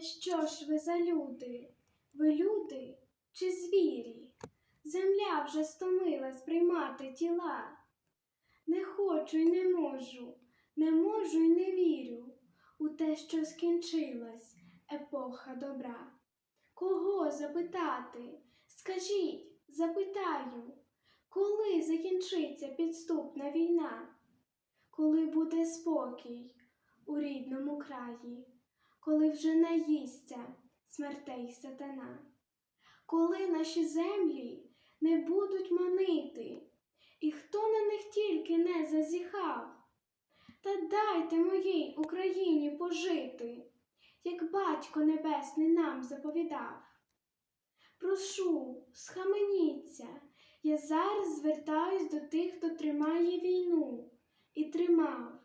Що ж ви за люди? Ви люди чи звірі? Земля вже стомилась приймати тіла. Не хочу й не можу, не можу й не вірю у те, що скінчилась епоха добра. Кого запитати? Скажіть, запитаю, коли закінчиться підступна війна? Коли буде спокій у рідному краї? Коли вже наїсться смертей сатана? Коли наші землі не будуть манити, і хто на них тільки не зазіхав? Та дайте моїй Україні пожити, як батько небесний нам заповідав. Прошу, схаменіться, я зараз звертаюсь до тих, хто тримає війну і тримав.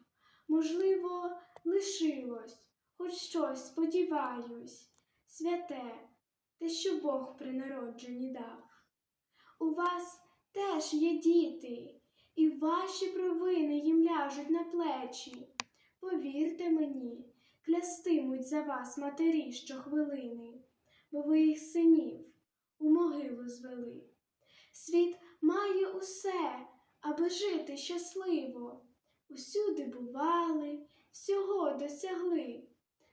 Можливо, хоч щось, сподіваюсь, святе, те, що Бог при народженні дав. У вас теж є діти, і ваші провини їм ляжуть на плечі. Повірте мені, клястимуть за вас матері щохвилини, бо ви їх синів у могилу звели. Світ має усе, аби жити щасливо. Усюди бували, всього досягли.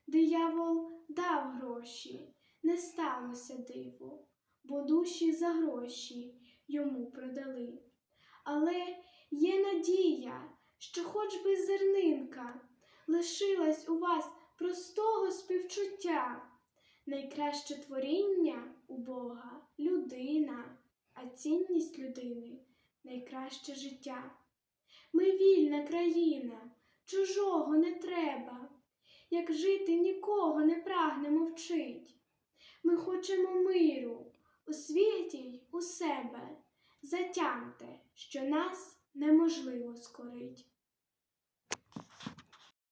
Диявол дав гроші, не сталося диво, бо душі за гроші йому продали. Але є надія, що хоч би зернинка лишилась у вас простого співчуття. Найкраще творіння у Бога людина, а цінність людини найкраще життя. Ми вільна країна, чужого не треба, як жити нікого не прагнемо вчить. Ми хочемо миру у світі й у себе. Затямте, що нас неможливо скорить.